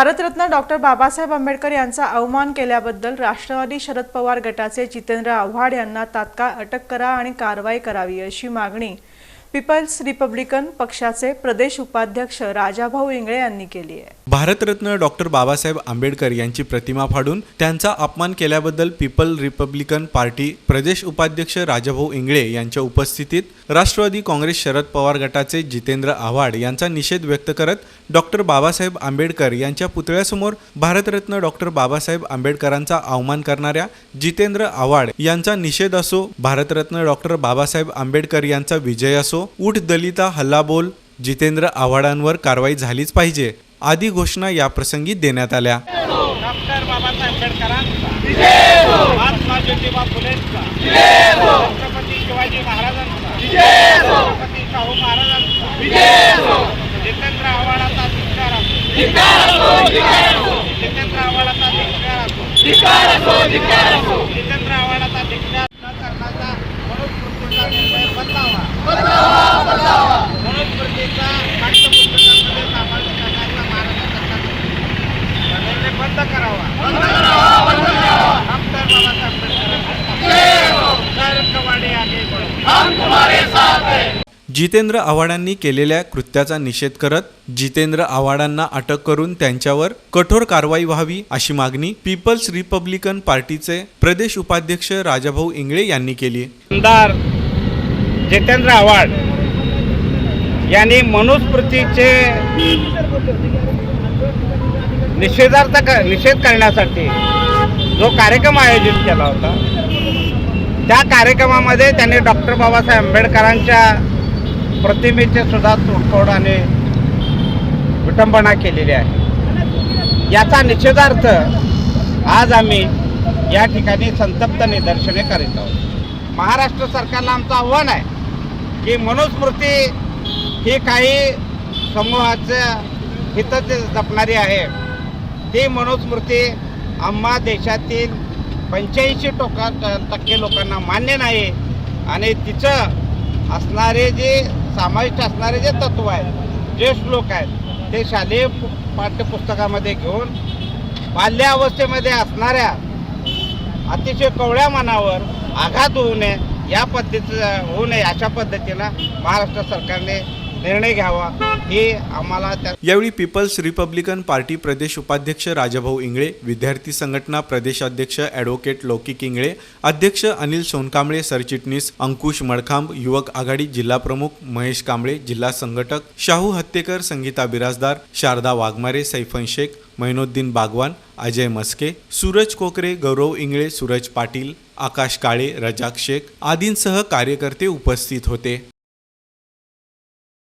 Bharat Ratna doctor Babasaheb Ambedkar यांचा अवमान केल्याबद्दल राष्ट्रवादी शरद पवार गटाचे जितेंद्र आव्हाड यांना तात्काळ अटक करा आणि कारवाई करावी अशी मागणी पीपल्स रिपब्लिकन पक्षाचे प्रदेश उपाध्यक्ष राजाभाऊ इंगळे यांनी केली आहे. भारतरत्न डॉक्टर बाबासाहेब आंबेडकर यांची प्रतिमा फाडून त्यांचा अपमान केल्याबद्दल पीपल रिपब्लिकन पार्टी प्रदेश उपाध्यक्ष राजाभाऊ इंगळे यांच्या उपस्थितीत राष्ट्रवादी काँग्रेस शरद पवार गटाचे जितेंद्र आव्हाड यांचा निषेध व्यक्त करत डॉक्टर बाबासाहेब आंबेडकर यांच्या पुतळ्यासमोर भारतरत्न डॉक्टर बाबासाहेब आंबेडकरांचा अवमान करणाऱ्या जितेंद्र आव्हाड यांचा निषेध असो भारतरत्न डॉक्टर बाबासाहेब आंबेडकर यांचा विजय असो उठ दलिता हल्लाबोल जितेंद्र आव्हाडांवर कारवाई झालीच पाहिजे आदी घोषणा याप्रसंगी देण्यात आल्या. डॉक्टर बाबासाहेब आंबेडकरांचा. महात्मा ज्योतिबा फुलेंचा. छत्रपती शिवाजी महाराजांचा. छत्रपती शाहू महाराजांचा. जितेंद्र आव्हाडाचा धिक्कार असो. जितेंद्र आव्हाडाचा धिक्कार असो. जितेंद्र आव्हाडाचा धिक्कार न करण्याचा मनुस्मृतीचा निर्णय बदलावा मनुस्मृतीचा पाठ्यपुस्तकामध्ये समावेश करण्याचा महाराष्ट्र सरकारने निर्णय बंद करावा डॉक्टर बाबासाहेब आंबेडकर नरकवाडी आगे बढ़ो जितेंद्र आव्हाडांनी केलेल्या कृत्याचा निषेध करत जितेंद्र आव्हाडांना अटक करून त्यांच्यावर कठोर कारवाई व्हावी अशी मागणी पीपल्स रिपब्लिकन पार्टीचे प्रदेश उपाध्यक्ष राजाभाऊ इंगळे यांनी केली. आमदार जितेंद्र आव्हाड यांनी मनुस्मृतीचे निषेधार्थ निषेध करण्यासाठी जो कार्यक्रम आयोजित केला होता त्या कार्यक्रमामध्ये त्यांनी डॉक्टर बाबासाहेब आंबेडकरांच्या प्रतिमेचे सुद्धा तोडफोड विटंबना केलेली आहे. याचा निषेधार्थ आज आम्ही या ठिकाणी संतप्त निदर्शने करीत आहोत. महाराष्ट्र सरकारला आमचं आव्हान आहे की मनुस्मृती ही काही समूहाचं हित जपणारी आहे. ती मनुस्मृती आम्हा देशातील पंच्याऐंशी टोका टक्के लोकांना मान्य नाही आणि तिचं असणारे जे समाविष्ट असणारे जे तत्व आहेत जे श्लोक आहेत ते शालेय पाठ्यपुस्तकामध्ये घेऊन बाल्यावस्थेमध्ये असणाऱ्या अतिशय कवळ्या मनावर आघात होऊ नये या पद्धतीचं होऊ नये अशा पद्धतीनं महाराष्ट्र सरकारने निर्णय घ्यावा हे आम्हाला यावेळी पीपल्स रिपब्लिकन पार्टी प्रदेश उपाध्यक्ष राजाभाऊ इंगळे विद्यार्थी संघटना प्रदेशाध्यक्ष ॲडव्होकेट लौकिक इंगळे अध्यक्ष अनिल सोनकांबळे सरचिटणीस अंकुश मडखांब युवक आघाडी जिल्हा प्रमुख महेश कांबळे जिल्हा संघटक शाहू हत्तेकर संगीता बिराजदार शारदा वाघमारे सैफन शेख मैनुद्दीन बागवान अजय मस्के सूरज कोकरे गौरव इंगळे सूरज पाटील आकाश काळे रजाक शेख आदींसह कार्यकर्ते उपस्थित होते.